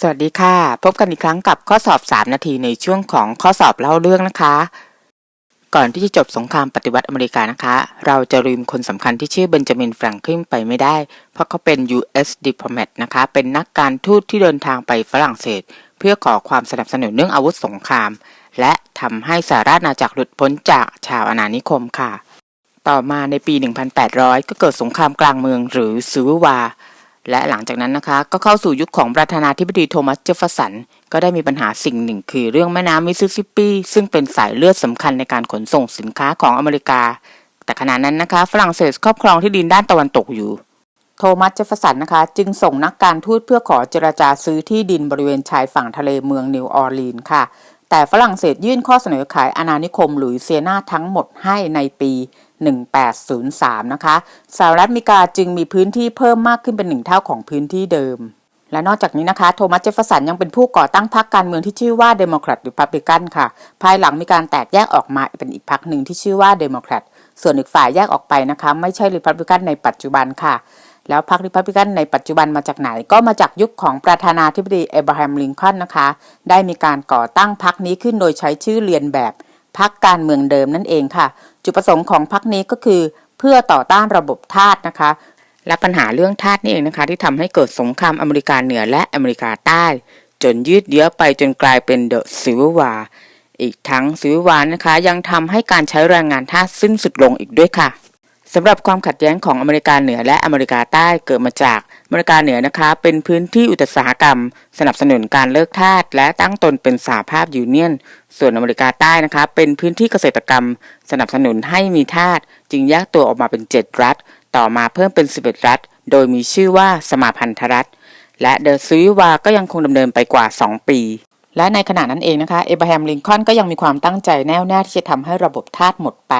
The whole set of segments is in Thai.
สวัสดีค่ะ พบกันอีกครั้งกับข้อสอบ 3 นาทีในช่วงของข้อสอบเล่าเรื่องนะคะ ก่อนที่จะจบสงครามปฏิวัติอเมริกานะคะ เราจะลืมคนสำคัญที่ชื่อเบนจามินแฟรงคลินไปไม่ได้ เพราะเขาเป็น U.S. diplomat นะคะ เป็นนักการทูตที่เดินทางไปฝรั่งเศส เพื่อขอความสนับสนุนเรื่องอาวุธสงคราม และทำให้สหราชอาณาจักรหลุดพ้นจากชาวอาณานิคมค่ะ ต่อมาในปี 1800 ก็เกิดสงครามกลางเมืองหรือซิวิลวา และหลังจากนั้นนะคะ ก็เข้าสู่ยุคของประธานาธิบดีโทมัสเจฟเฟอร์สัน ก็ได้มีปัญหาสิ่งหนึ่ง คือเรื่องแม่น้ำมิสซิสซิปปี ซึ่งเป็นสายเลือดสำคัญในการขนส่งสินค้าของอเมริกา แต่ขณะนั้นนะคะ ฝรั่งเศสครอบครองที่ดินด้านตะวันตกอยู่ โทมัสเจฟเฟอร์สันนะคะ จึงส่งนักการทูตเพื่อขอเจรจาซื้อที่ดินบริเวณชายฝั่งทะเลเมืองนิวออร์ลีน์ค่ะ แต่ฝรั่งเศสยื่นข้อเสนอขายอาณานิคมหลุยเซียนาทั้งหมดให้ในปี 1803 นะคะสหรัฐอเมริกาจึงมีพื้นที่เพิ่มมากขึ้นเป็นหนึ่งเท่าของพื้นที่เดิม และนอกจากนี้นะคะโทมัสเจฟเฟอร์สันยังเป็นผู้ก่อตั้งพรรคการเมืองที่ชื่อว่าเดโมแครตหรือพับลิกันค่ะ ภายหลังมีการแตกแยกออกมาเป็นอีกพรรคหนึ่งที่ชื่อว่าเดโมแครตส่วนอีกฝ่ายแยกออกไปนะคะ ไม่ใช่ริพับลิกันในปัจจุบันค่ะแล้วพรรคริพับลิกันในปัจจุบันมาจากไหนก็มาจากยุคของประธานาธิบดีเอบราฮัมลิงคอนนะคะ ได้มีการก่อตั้งพรรคนี้ขึ้นโดยใช้ชื่อเรียนแบบพรรคการเมืองเดิมนั่นเองค่ะ จุดประสงค์ของพรรคนี้ก็คือ เพื่อต่อต้านระบบทาสนะคะ และปัญหาเรื่องทาสนี่เองนะคะ ที่ทำให้เกิดสงครามอเมริกาเหนือและอเมริกาใต้ จนยืดเยื้อไปจนกลายเป็นเดอะซิวิลวาร์อีกทั้งซิวิลวาร์นะคะ ยังทำให้การใช้แรงงานทาสสิ้นสุดลงอีกด้วยค่ะ สำหรับความขัดแย้งของอเมริกาเหนือและอเมริกาใต้เกิดมาจากอเมริกาเหนือนะคะ เป็นพื้นที่อุตสาหกรรม สนับสนุนการเลิกทาสและตั้งตนเป็นสหภาพยูเนียน ส่วนอเมริกาใต้นะคะ เป็นพื้นที่เกษตรกรรม สนับสนุนให้มีทาสจึงแยกตัวออกมาเป็น 7 รัฐ ต่อมาเพิ่มเป็น 11 รัฐ โดยมีชื่อว่าสมาพันธรัฐ และเดอะซิวิวาก็ยังคงดำเนินไปกว่า 2 ปี และในขณะนั้นเองนะคะ เอบราฮัม ลิงคอล์นก็ยังมีความตั้งใจแน่วแน่ที่จะทำให้ระบบทาสหมดไป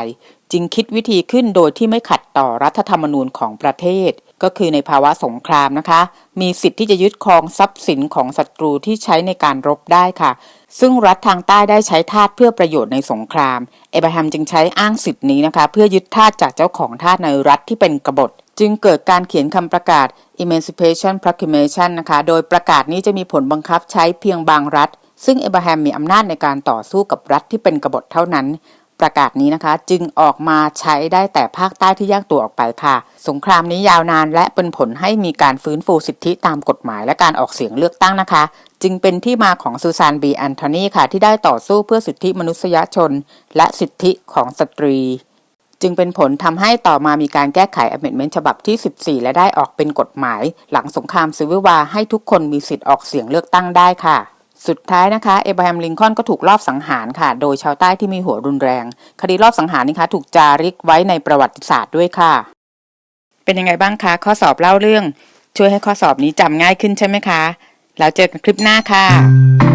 จึงคิดวิธีขึ้นโดยที่ไม่ขัดต่อรัฐธรรมนูญของประเทศ ก็คือในภาวะสงครามนะคะ มีสิทธิ์ที่จะยึดครองทรัพย์สินของศัตรูที่ใช้ในการรบได้ค่ะ ซึ่งรัฐทางใต้ได้ใช้ทาสเพื่อประโยชน์ในสงคราม เอบราฮัมจึงใช้อ้างสิทธินี้นะคะ เพื่อยึดทาสจากเจ้าของทาสในรัฐที่เป็นกบฏจึงเกิดการเขียนคำประกาศ Emancipation Proclamation นะคะ โดยประกาศนี้จะมีผลบังคับใช้เพียงบางรัฐ ซึ่งเอบราฮัมมีอำนาจในการต่อสู้กับรัฐที่เป็นกบฏเท่านั้น ประกาศนี้นะคะ จึงออกมาใช้ได้แต่ภาคใต้ที่แยกตัวออกไปค่ะ สงครามนี้ยาวนานและเป็นผลให้มีการฟื้นฟูสิทธิตามกฎหมายและการออกเสียงเลือกตั้งนะคะ จึงเป็นที่มาของซูซานบีแอนโทนีค่ะ ที่ได้ต่อสู้เพื่อสิทธิมนุษยชน และสิทธิของสตรีจึงเป็นผลทำให้ต่อมามีการแก้ไข Amendment ฉบับที่ 14 และได้ออกเป็นกฎหมาย หลังสงครามซิวิวาให้ทุกคนมีสิทธิ์ออกเสียงเลือกตั้งได้ค่ะ สุดท้ายนะคะเอบราฮัมลิงคอนก็ถูกลอบสังหารค่ะ โดยชาวใต้ที่มีหัวรุนแรง คดีลอบสังหารนี่คะถูกจาริกไว้ในประวัติศาสตร์ด้วยค่ะ เป็นยังไงบ้างคะ ข้อสอบเล่าเรื่อง ช่วยให้ข้อสอบนี้จำง่ายขึ้นใช่ไหมคะ แล้วเจอกันคลิปหน้าค่ะ